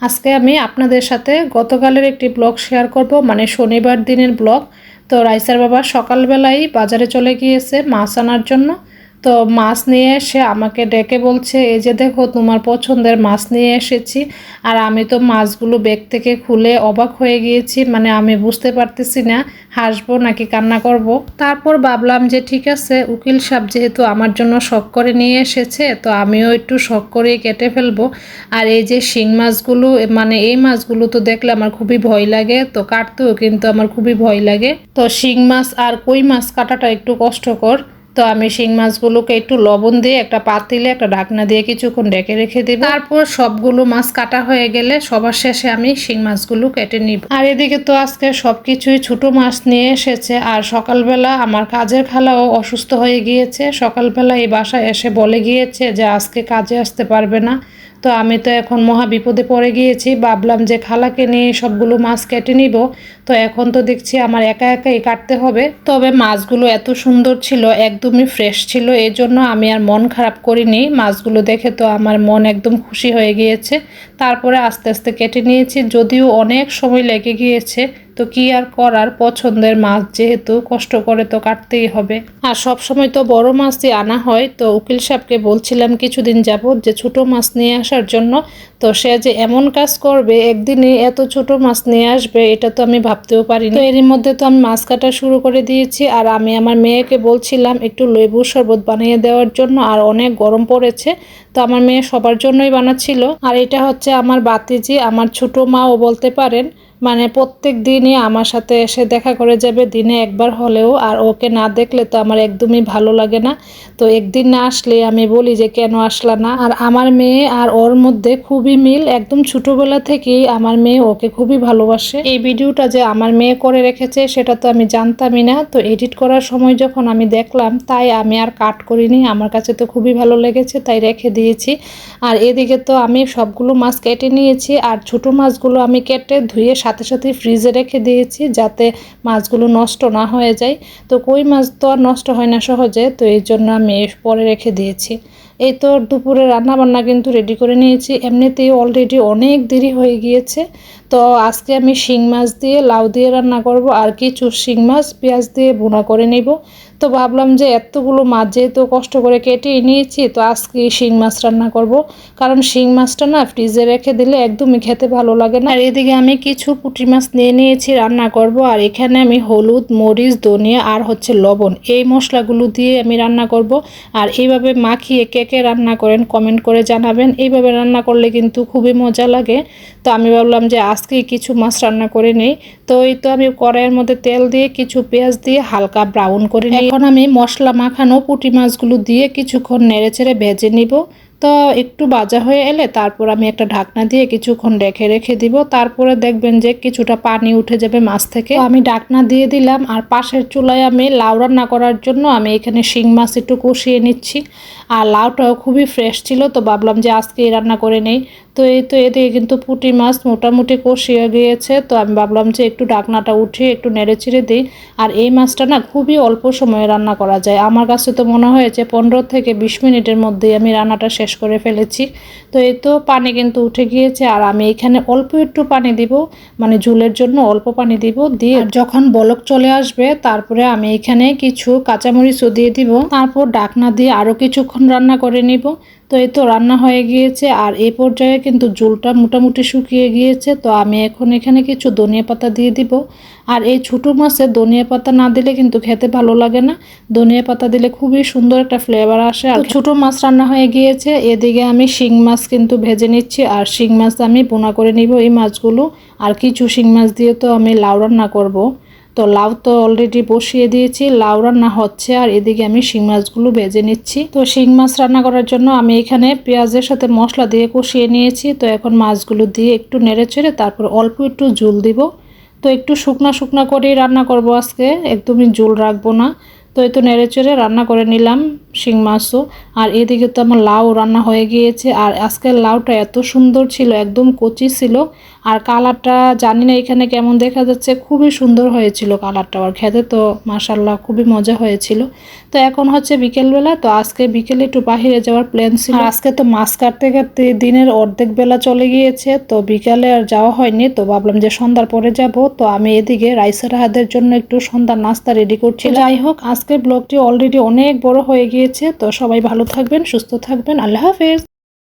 আজকে আমি আপনাদের সাথে গতকালের একটি ব্লগ শেয়ার করব মানে শনিবার দিনের ব্লগ। তো রাইসার বাবা সকালবেলায় বাজারে চলে গিয়েছে মাছ আনার জন্য। তো মাছ নিয়ে এসে আমাকে ডেকে বলছে, এই যে দেখো তোমার পছন্দের মাছ নিয়ে এসেছি। আর আমি তো মাছগুলো ব্যাগ থেকে খুলে অবাক হয়ে গিয়েছি মানে আমি বুঝতে পারতেছি না, হাসবো নাকি কান্না করব। তারপর ভাবলাম যে ঠিক আছে, উকিল সাহেব যেহেতু আমার জন্য শখ করে নিয়ে এসেছে, তো আমিও একটু শখ করেই কেটে ফেলব। আর এই যে শিং মাছগুলো মানে এই মাছগুলো তো দেখলে আমার খুবই ভয় লাগে, তো কাটতেও কিন্তু আমার খুবই ভয় লাগে। তো শিং মাছ আর কই মাছ কাটাটা একটু কষ্টকর। তো আমি শিং মাছগুলোকে একটু লবণ দিয়ে একটা পাতিলে, একটা ঢাকনা দিয়ে কিছুক্ষণ ডেকে রেখে দেবো। তারপর সবগুলো মাছ কাটা হয়ে গেলে সবার শেষে আমি শিং মাছগুলো কেটে নিব। আর এদিকে তো আজকে সব কিছুই ছোট মাছ নিয়ে এসেছে, আর সকালবেলা আমার কাজের খালাও অসুস্থ হয়ে গিয়েছে। সকালবেলা এই বাসায় এসে বলে গিয়েছে যে আজকে কাজে আসতে পারবে না। তো আমি তো এখন মহা বিপদে পড়ে গিয়েছি। ভাবলাম যে খালাকে নিয়ে সবগুলো মাছ কেটে নিব। তো এখন তো দেখছি আমার একা একাই কাটতে হবে। তবে মাছগুলো এত সুন্দর ছিল, একদমই ফ্রেশ ছিল। এই জন্য আমি আর মন খারাপ করিনি। মাছগুলো দেখে তো আমার মন একদম খুশি হয়ে গিয়েছে। তারপরে আস্তে আস্তে কেটে নিয়েছি। যদিও অনেক সময় লেগে গিয়েছে তো কি আর করার? পছন্দের মাছ যেহেতু কষ্ট করে তো কাটতেই হবে। আর সব সময় তো বড় মাছই আনা হয়। তো উকিল সাহেবকে বলছিলাম কিছুদিন যাবত যে ছোট মাছ নিয়ে আসার জন্য। তো সে যে এমন কাজ করবে একদিনে এত ছোট মাছ নিয়ে আসবে, এটা তো আমি ভাবতেও পারি তো এরই মধ্যে তো আমি মাছ কাটা শুরু করে দিয়েছি। আর আমি আমার মেয়েকে বলছিলাম একটু লেবুর শরবত বানিয়ে দেওয়ার জন্য। আর অনেক গরম পড়েছে, তো আমার মেয়ে সবার জন্যই বানাচ্ছিল। আর এটা হচ্ছে আমার বাতিজি, আমার ছোট মাও বলতে পারেন। মানে প্রত্যেক দিনই আমার সাথে এসে দেখা করে যাবে, দিনে একবার হলেও, আর ওকে না দেখলে তো আমার একদমই ভালো লাগে না। তো একদিন না আসলে আমি বলি যে কেন আসলা না? আর আমার মেয়ে আর ওর মধ্যে খুবই মিল, একদম ছোটোবেলা থেকেই আমার মেয়ে ওকে খুবই ভালোবাসে। এই ভিডিওটা যে আমার মেয়ে করে রেখেছে, সেটা তো আমি জানতামই না। তো এডিট করার সময় যখন আমি দেখলাম, তাই আমি আর কাট করিনি। আমার কাছে তো খুবই ভালো লেগেছে, তাই রেখে দিয়েছি। আর এদিকে তো আমি সবগুলো মাছ কেটে নিয়েছি, আর ছোটো মাছগুলো আমি কেটে ধুয়ে সাথে সাথে ফ্রিজে রেখে দিয়েছি যাতে মাছগুলো নষ্ট না হয়ে যায়। তো কই মাছ তো আর নষ্ট হয় না সহজে, তো এই জন্য আমি পরে রেখে দিয়েছি। এই তো দুপুরে রান্নাবান্না কিন্তু রেডি করে নিয়েছি। এমনিতেই অলরেডি অনেক দেরি হয়ে গিয়েছে। তো আজকে আমি শিং মাছ দিয়ে লাউ দিয়ে রান্না করব আর কিছু শিং মাছ, পেঁয়াজ দিয়ে বোনা করে নিব। তো ভাবলাম যে এতগুলো মাছ যেহেতু কষ্ট করে কেটে নিয়েছি, তো আজকে শিং মাছ রান্না করব। কারণ শিং মাছটা না ফ্রিজে রেখে দিলে একদমই খেতে ভালো লাগে না। আর এদিকে আমি কিছু পুঁটি মাছ নিয়ে নিয়েছি, রান্না করব। আর এখানে আমি হলুদ, মরিচ, ধনিয়া আর হচ্ছে লবণ এই মশলাগুলো দিয়ে আমি রান্না করব। আর এইভাবে মাখিয়ে কে কে রান্না করেন কমেন্ট করে জানাবেন। এইভাবে রান্না করলে কিন্তু খুবই মজা লাগে। তো আমি ভাবলাম যে আজকে কিছু মাছ রান্না করে নেই। তো এই তো আমি কড়াইয়ের মধ্যে তেল দিয়ে কিছু পেঁয়াজ দিয়ে হালকা ব্রাউন করে নিই। এখন আমি মশলা মাখানো পুঁটি মাছগুলো দিয়ে কিছুক্ষণ নেড়ে ছেড়ে ভেজে নিব। তো একটু বাজা হয়ে এলে তারপর আমি একটা ঢাকনা দিয়ে কিছুক্ষণ রেখে রেখে দিব। তারপরে দেখবেন যে কিছুটা পানি উঠে যাবে মাছ থেকে। আমি ঢাকনা দিয়ে দিলাম আর পাশের চুলায় আমি লাউ রান্না করার জন্য আমি এখানে শিং মাছ একটু কষিয়ে নিচ্ছি। আর লাউটাও খুবই ফ্রেশ ছিল, তো ভাবলাম যে আজকে রান্না করে নেই। তো এই তো এদিকে কিন্তু পুঁটি মাছ মোটামুটি কষিয়ে গিয়েছে, তো আমি ভাবলাম যে একটু ডাকনাটা উঠিয়ে একটু নেড়ে চিড়ে দিই। আর এই মাছটা না খুবই অল্প সময়ে রান্না করা যায়। আমার কাছে তো মনে হয়েছে পনেরো থেকে বিশ মিনিটের মধ্যেই আমি রান্নাটা শেষ করে ফেলেছি। তো এই তো পানি কিন্তু উঠে গিয়েছে আর আমি এখানে অল্প একটু পানি দিব মানে ঝুলের জন্য অল্প পানি দিব দিয়ে যখন বলক চলে আসবে, তারপরে আমি এখানে কিছু কাঁচামরিচও দিয়ে দিব। তারপর ডাকনা দিয়ে আরও কিছুক্ষণ রান্না করে নিব। তো এই তো রান্না হয়ে গিয়েছে আর এই পর্যায়ে কিন্তু ঝোলটা মোটামুটি শুকিয়ে গিয়েছে। তো আমি এখন এখানে কিছু ধনিয়া পাতা দিয়ে দিব। আর এই ছোটো মাছে ধনিয়া পাতা না দিলে কিন্তু খেতে ভালো লাগে না। ধনিয়া পাতা দিলে খুবই সুন্দর একটা ফ্লেভার আসে। আর ছোটো মাছ রান্না হয়ে গিয়েছে, এদিকে আমি শিং মাছ কিন্তু ভেজে নিচ্ছি, আর শিং মাছ আমি বোনা করে নিব এই মাছগুলো। আর কিছু শিং মাছ দিয়ে তো আমি লাউ রান্না করব। তো লাউ তো অলরেডি বসিয়ে দিয়েছি, লাউ রান্না হচ্ছে, আর এদিকে আমি শিং মাছগুলো ভেজে নিচ্ছি। তো শিং মাছ রান্না করার জন্য আমি এখানে পেঁয়াজের সাথে মশলা দিয়ে কষিয়ে নিয়েছি। তো এখন মাছগুলো দিয়ে একটু নেড়ে চেড়ে তারপর অল্প একটু জুল দিব। তো একটু শুকনা শুকনা করেই রান্না করব আজকে, একদমই জোল রাখব না। তো এই তো নেড়ে রান্না করে নিলাম শিং মাছও। আর এদিকে তো আমার লাউ রান্না হয়ে গিয়েছে, আর আজকের লাউটা এত সুন্দর ছিল, একদম কচি ছিল। আর কালারটা জানি না এখানে কেমন দেখা যাচ্ছে। খুবই সুন্দর হয়েছিল কালারটা। আর খেতে তো মাসাল্লাহ খুবই মজা হয়েছিল। তো এখন হচ্ছে বিকেলবেলা। তো আজকে বিকেলে একটু বাহিরে যাওয়ার প্ল্যান ছিল। আজকে তো মাছ কাটতে কাটতে দিনের অর্ধেক বেলা চলে গিয়েছে। তো বিকালে আর যাওয়া হয়নি। তো ভাবলাম যে সন্ধ্যার পরে যাব। তো আমি এদিকে রাইসার হাতের জন্য একটু সন্ধ্যার নাস্তা রেডি করছি যাই হোক আজকের ব্লগটি অলরেডি অনেক বড় হয়ে গিয়েছে। তো সবাই ভালো থাকবেন সুস্থ থাকবেন। আল্লাহ হাফেজ।